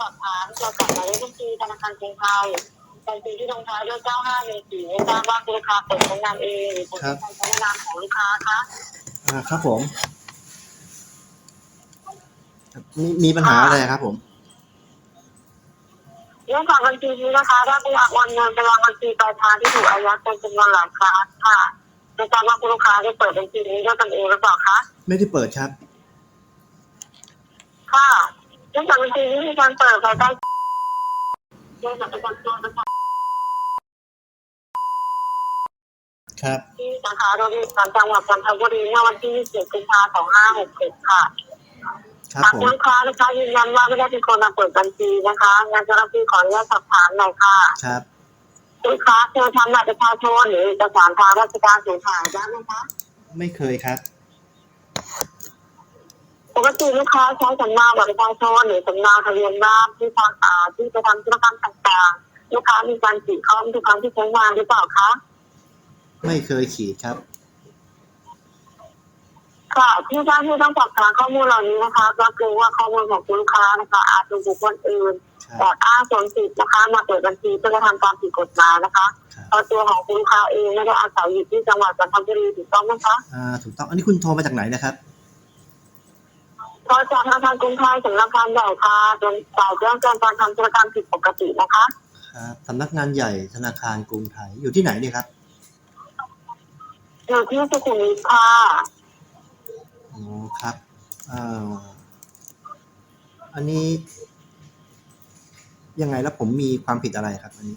สอบถามเกี่ยวกับหมายเลขบัญชีธนาคารกรุงไทยบัญชีที่ลงท้ายด้วย9514ไม่ทราบว่าคุณลูกค้าเปิดใช้งานเองหรือเปิดใช้งานของลูกค้าคะอ่าครับผมมีมีปัญหาอะไรครับผมเรื่องของบัญชีนี้นะคะถ้าคุณอยากโอนเงินไปวางบัญชีปลายทางที่ถูกอายัดเป็นจำนวนหลายครั้งค่ะไม่ทราบว่าคุณลูกค้าได้เปิดบัญชีนี้ด้วยตนเองหรือเปล่าคะไม่ได้เปิดครับค่ะ เรื่องจากบัญชีนี้มีการเปิดภายใต้เรื่องจากประจำตัวประชาครับ ที่สาขาโรงเรียนจังหวัดจันทบุรีเมื่อวันที่27กุมภาพันธ์2567ค่ะครับหากผมคุณลูกค้านะคะยืนยันว่าไม่ได้เป็นคนมาเปิดบัญชีนะคะงานเจ้าหน้าที่ขออนุญาตสอบถามหน่อยค่ะครับ ลูกค้าเคยทำบัตรประชาชนหรือเอกสารทางราชการสูญหายได้ไหมคะ ไม่เคยครับ ปกติลูกค้าใช้สำเนาบัตรประชาชนหรือสำเนาทะเบียนบ้านที่ทางอ่าที่จะทำธุรกรรมต่างๆ ลูกค้ามีการขีดข้อมทุกครั้งที่ใช้งานหรือเปล่าคะไม่เคยขีดครับ ค่ะที่เจ้าหน้าที่ต้องสอบถามข้อมูลเหล่านี้นะคะเพราะเกรงว่าข้อมูลของคุณลูกค้านะคะอาจถูกบุคคลอื่นครับแอบอ้างสวมสิทธิ์นะคะ มาเปิดบัญชีเพื่อกระทำความผิดกฎหมายนะคะครับเพราะตัวของคุณลูกค้าเองไม่ได้อาศัยอยู่ที่จังหวัดจันทบุรีถูกต้องไหมคะอ่าถูกต้องอันนี้คุณโทรมาจากไหนนะครับ เพราะจากธนาคารกรุงไทยสำนักงานใหญ่ค่ะเป็นจ่ายเรื่องการทำธุรกรรมผิดปกตินะคะครับสำนักงานใหญ่ธนาคารกรุงไทยอยู่ที่ไหนเนี่ยครับอยู่ที่สุขุมวิทค่ะอ๋อครับอ่าอันนี้ ยังไงแล้วผมมีความผิดอะไรครับอันนี้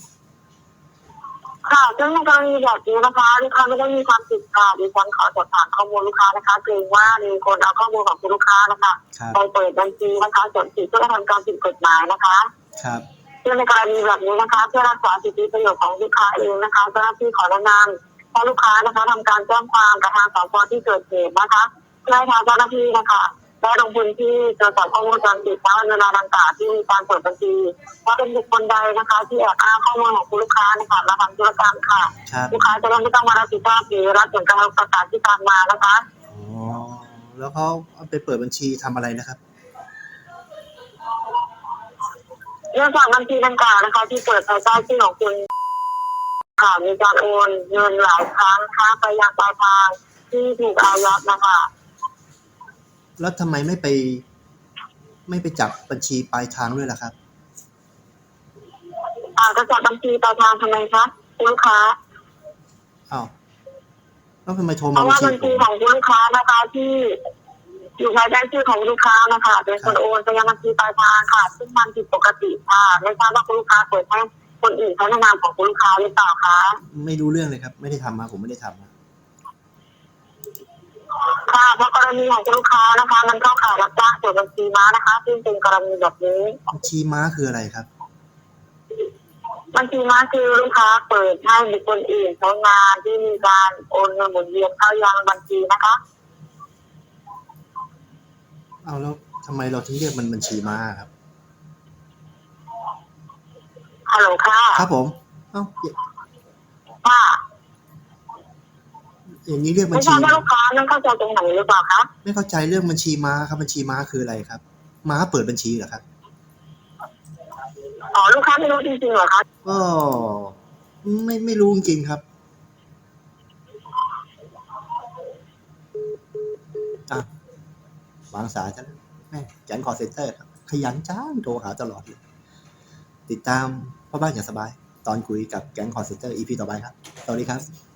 ค่ะซึ่งในกรณีแบบนี้นะคะลูกค้าไม่ได้มีความผิดค่ะดิฉันขอสอบถามข้อมูลลูกค้านะคะเกรงว่ามีคนเอาข้อมูลของคุณลูกค้านะคะครับ ไปเปิดบัญชีนะคะส่วนสิทธิ์เพื่อกระทำการผิดกฎหมายนะคะครับซึ่งในกรณีแบบนี้นะคะ เพื่อรักษาสิทธิประโยชน์ของลูกค้าเองนะคะเจ้าหน้าที่ขอแนะนำให้ลูกค้านะคะทำการแจ้งความกับทางสพที่เกิดเหตุนะคะเพื่อให้ทางเจ้าหน้าที่นะคะ ได้ลงพื้นที่ตรวจสอบข้อมูลการติดตั้งเวลาดังกล่าวที่มีการเปิดบัญชีว่าเป็นบุคคลใดนะคะ ที่แอบอ้างข้อมูลของคุณลูกค้านะคะมาทำธุรกรรมค่ะครับลูกค้าจะได้ไม่ต้องมารับผิดชอบหรือรับผลการประกาศที่ตามมานะคะอ๋อแล้วเขาเอาไปเปิดบัญชีทำอะไรนะครับเรื่องจากบัญชีดังกล่าวนะคะ ที่เปิดภายใต้ชื่อของคุณค่ะมีการโอนเงินหลายครั้งค้าไปยังปลายทางที่ถูกอายัดนะคะ แล้วทำไมไม่ไป ไม่ไปจับบัญชีปลายทางด้วยล่ะครับ อ่าจะจับบัญชีปลายทางทำไมคะคุณลูกค้าอ้าวแล้วทำไมโทรเพมาราะบัญว่าชีบัญผชีมของคุณลูกค้านะคะที่ อยู่ภายใต้ชื่อของลูกค้านะคะเป็นคนโอนไปยังบัญชีปลายทางค่ะ ซึ่งมันผิดปกติค่ะไม่ทราบว่าคุณลูกค้าเปิดให้คนอื่นใช้ในนามของคุณลูกค้าหรือเปล่าคะ ไม่รู้เรื่องเลยครับ ไม่ได้ทำมาผมไม่ได้ทำมา ค่ะเพราะกรณีของคุณลูกค้านะคะ มันเข้าข่ายรับจ้างเปิดบัญชีม้านะคะซึ่งเป็นกรณีแบบนี้ บัญชีม้าคืออะไรครับ บัญชีม้าคือลูกค้าเปิดให้บุคคลอื่นใช้งานที่มีการโอนเงินหมุนเวียนเข้ายังบัญชีนะคะ เอาแล้วทำไมเราถึงเรียกมันบัญชีม้าครับ ฮัลโหลค่ะ ครับผม เอ้า ค่ะ อย่างนี้เรียกบัไม่ญทราชีบว่าลูกค้าไม่เข้าใจตรงไหนหรือเปล่าคะไม่เข้าใจเรื่องบัญชีม้าครับบัญชีม้าคืออะไรครับ ม้าเปิดบัญชีเหรอครับอ๋อลูกค้าไม่รู้จริงๆเหรอคะก็ไม่ไม่รู้จริงๆครับอะวางสายฉันแม่จันคอเซ็นเตอร์ครับ ขยันจ้างโทรหาตลอดเลยติดตามพ่อบ้านอย่างสบาย ตอนคุยกับแก๊งคอเซ็นเตอร์ EP ต่อไปครับสวัสดีครับ